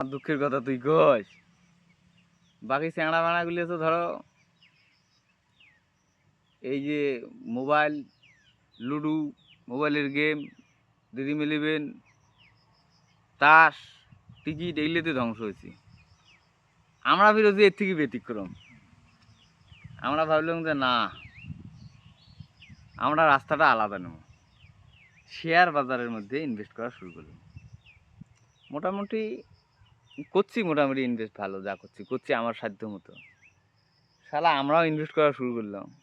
দুঃখের কথা তুই কস বাকি চ্যাংড়া বানাগুলি তো ধরো, এই যে মোবাইল, লুডু, মোবাইলের গেম দিদি মিলিবেন তাস, টিকিট এগুলিতে ধ্বংস হয়েছি। আমরা বিরোধী, এর থেকে ব্যতিক্রম। আমরা ভাবলাম যে না, আমরা রাস্তাটা আলাদা নেব। শেয়ার বাজারের মধ্যে ইনভেস্ট করা শুরু করলাম। মোটামুটি করছি মোটামুটি ইনভেস্ট ভালো, যা করছি। করছি আমার সাধ্য মতো। শালা, আমরাও ইনভেস্ট করা শুরু করলাম।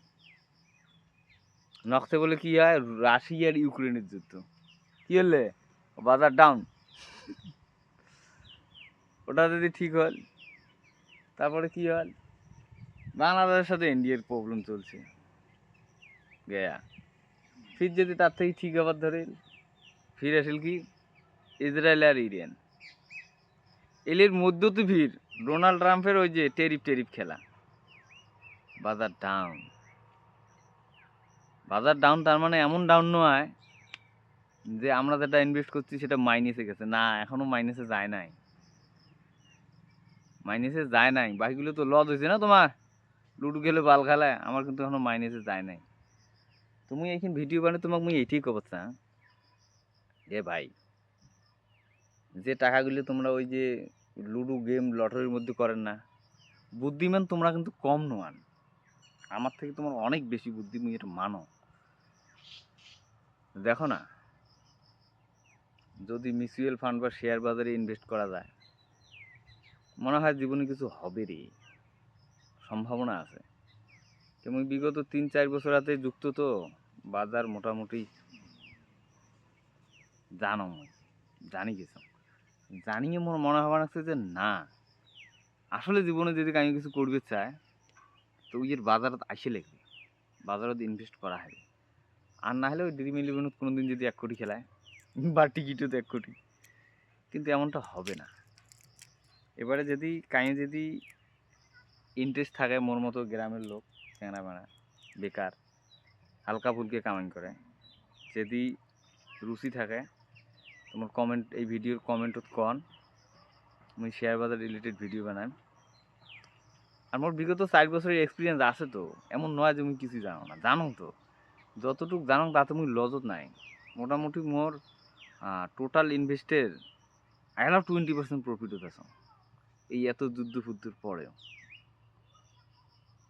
নকশে বলে কি হয়? রাশিয়া আর ইউক্রেনের যুদ্ধ। কি হলে? বাজার ডাউন ওটা যদি ঠিক হল তারপরে কি হল বাংলাদেশের সাথে ইন্ডিয়ার প্রবলেম চলছে। গেয়া। ফির যদি তার থেকে ঠিক আবার ধরে ফির আসল কি? ইসরায়েল আর ইরান। এলের মধ্যে তো ভিড়। ডোনাল্ড ট্রাম্পের ওই যে টেরিফ টেরিফ খেলা। বাজার ডাউন বাজার ডাউন তার মানে এমন ডাউন নয় যে আমরা যেটা ইনভেস্ট করছি সেটা মাইনাসে গেছে। না, এখনও মাইনাসে যায় নাই। মাইনাসে যায় নাই। বাকিগুলো তো লস হয়েছে না তোমার? লুডু খেলে বাল খেলায়। আমার কিন্তু এখনও মাইনাসে যায় নাই। তুমি এইখানে ভিডিও বানিয়ে তোমাকে মুই এইটাই কব চাই এ ভাই, যে টাকাগুলো তোমরা ওই যে লুডো গেম লটারির মধ্যে করেন না। বুদ্ধিমান তোমরা কিন্তু কম নোয়ান আমার থেকে তোমার অনেক বেশি বুদ্ধি তুমি এটা মানো দেখো না, যদি মিউচুয়াল ফান্ড বা শেয়ার বাজারে ইনভেস্ট করা যায়, মনে হয় জীবনে কিছু হবে রে সম্ভাবনা আছে। তুমি বিগত তিন চার বছর হাতে যুক্ত তো বাজার মোটামুটি জানো জানি কিছু। জানিয়ে মোর মনে হওয়া লাগছে যে না, আসলে জীবনে যদি আমি কিছু করবে চায়, তো ওই এর বাজারত আসে লাগবে বাজারত ইনভেস্ট করা হবে। আর না হলে ওই ড্রিম ইলেভেনত কোনো দিন যদি এক কোটি খেলায়, বা টিকিটও এক কোটি, কিন্তু এমনটা হবে না। এবারে যদি কাইয়ে যদি ইন্টারেস্ট থাকে মোর মতো গ্রামের লোক, চেংড়া বেড়া বেকার, হালকা ফুলকে কামাই করে, যদি রুচি থাকে তোমার কমেন্ট এই ভিডিওর কমেন্টত কন। আমি শেয়ার বাজার রিলেটেড ভিডিও বানাই। আর মোর বিগত চার বছরের এক্সপিরিয়েন্স আছে তো। এমন নয় যে তুমি কিছু জানো না। জানো তো। যতটুকু জানো তাতে তুমি লজত নাই। মোটামুটি মোর টোটাল ইনভেস্টের আইলাভ টোয়েন্টি পার্সেন্ট প্রফিট হতেছ এই এত যুদ্ধ ফুদ্ধর পরেও।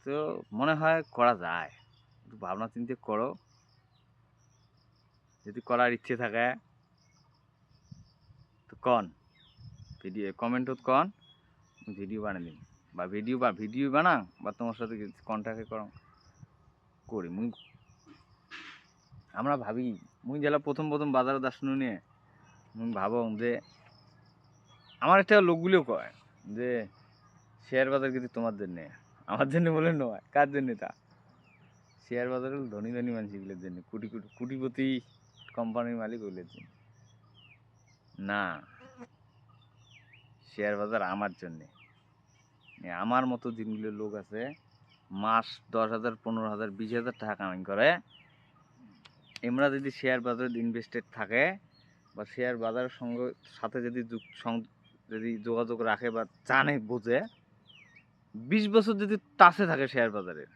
তো মনে হয় করা যায়। একটু ভাবনা চিন্তা করো। যদি করার ইচ্ছে থাকে। কন। ভিডিও কমেন্টত কন, ভিডিও বানিয়ে দিন বা ভিডিও বা ভিডিও বানাং, বা তোমার সাথে কন্ট্যাক্ট করো। করি, মুই আমরা ভাবি, মুই জেলা প্রথম প্রথম বাজারে দাসনু নিয়ে, মুই ভাবো যে আমার একটা লোকগুলো কয় যে শেয়ার বাজার কিন্তু তোমার জন্যে, আমার জন্য বলে নয়, কার জন্য তা? শেয়ার বাজার হলো ধনী ধনী মানুষগুলোর জন্য, কোটি কোটি কোটিপতি কোম্পানির মালিক ওগুলোর জন্য। না, শেয়ার বাজার আমার জন্যে। এ আমার মতো দিনগুলো লোক আছে, মাস দশ হাজার, পনেরো হাজার, বিশ হাজার টাকা কামাই করে। এমরা যদি শেয়ার বাজারে ইনভেস্টেড থাকে বা শেয়ার বাজারের সঙ্গে সাথে যদি যদি যোগাযোগ রাখে বা জানে, বোঝে, বিশ বছর যদি টাচে থাকে শেয়ার বাজারের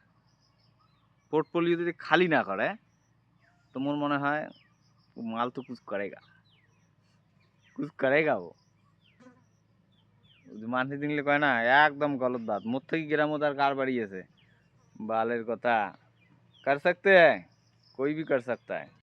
পোর্টফোলিও যদি খালি না করে, তো মনে হয় মাল তো কুছ করেগা। কুছ করেগা ও মানুষ দিনলে কয় না একদম গলত বাত মোর থেকে গ্রামত আর কার বাড়ি আছে বালের কথা कर सकते हैं कोई भी कर सकता है